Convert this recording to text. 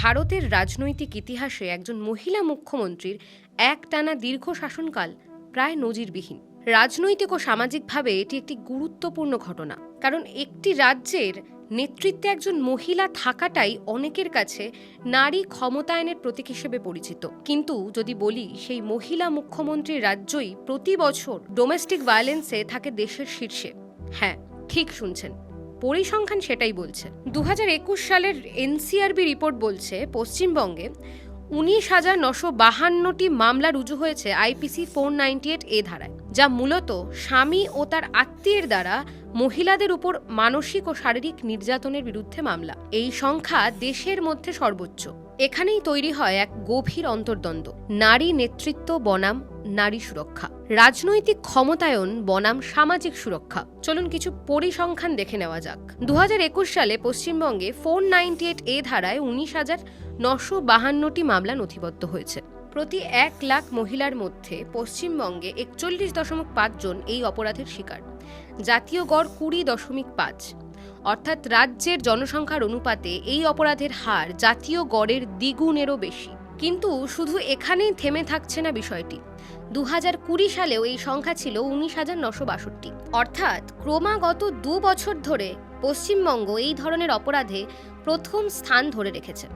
ভারতের রাজনৈতিক ইতিহাসে একজন মহিলা মুখ্যমন্ত্রীর একটানা দীর্ঘ শাসনকাল প্রায় নজিরবিহীন। রাজনৈতিক ও সামাজিকভাবে এটি একটি গুরুত্বপূর্ণ ঘটনা, কারণ একটি রাজ্যের নেতৃত্বে একজন মহিলা থাকাটাই অনেকের কাছে নারী ক্ষমতায়নের প্রতীক হিসেবে পরিচিত। কিন্তু যদি বলি, সেই মহিলা মুখ্যমন্ত্রীর রাজ্যই প্রতি বছর ডোমেস্টিক ভায়োলেন্সে থাকে দেশের শীর্ষে। হ্যাঁ ঠিক শুনছেন। পরিসংখ্যান সেটাই বলছে। দু হাজার একুশ সালের এনসিআরবি রিপোর্ট বলছে, পশ্চিমবঙ্গে উনিশ হাজার নশো বাহান্নটি মামলা রুজু হয়েছে IPC four ninety eight A ধারায়, যা মূলত স্বামী ও তার আত্মীয়ের দ্বারা মহিলাদের উপর মানসিক ও শারীরিক নির্যাতনের বিরুদ্ধে মামলা। এই সংখ্যা দেশের মধ্যে সর্বোচ্চ। এখানেই তৈরি হয় এক গভীর অন্তর্দ্বন্দ্ব। নারী নেতৃত্ব, বনাম, নারী সুরক্ষা। রাজনৈতিক ক্ষমতায়ন, বনাম, সামাজিক সুরক্ষা। চলুন কিছু পরিসংখ্যান দেখে নেওয়া যাক। দু হাজার একুশ সালে পশ্চিমবঙ্গে ফোর নাইনটি এইট এ ধারায় উনিশ হাজার নশো বাহান্নটি মামলা নথিবদ্ধ হয়েছে। প্রতি এক লাখ মহিলার মধ্যে পশ্চিমবঙ্গে একচল্লিশ দশমিক পাঁচ জন এই অপরাধের শিকার। জাতীয় গড় কুড়ি দশমিক পাঁচ। অর্থাৎ রাজ্যের জনসংখ্যার অনুপাতে এই অপরাধের হার জাতীয় গড়ের দ্বিগুণেরও বেশি। কিন্তু শুধু এখানেই থেমে থাকছে না বিষয়টি। দু হাজার কুড়ি সালেও এই সংখ্যা ছিল উনিশ হাজার নশো বাষট্টি। অর্থাৎ ক্রমাগত দু বছর ধরে পশ্চিমবঙ্গ এই ধরনের অপরাধে প্রথম স্থান ধরে রেখেছে।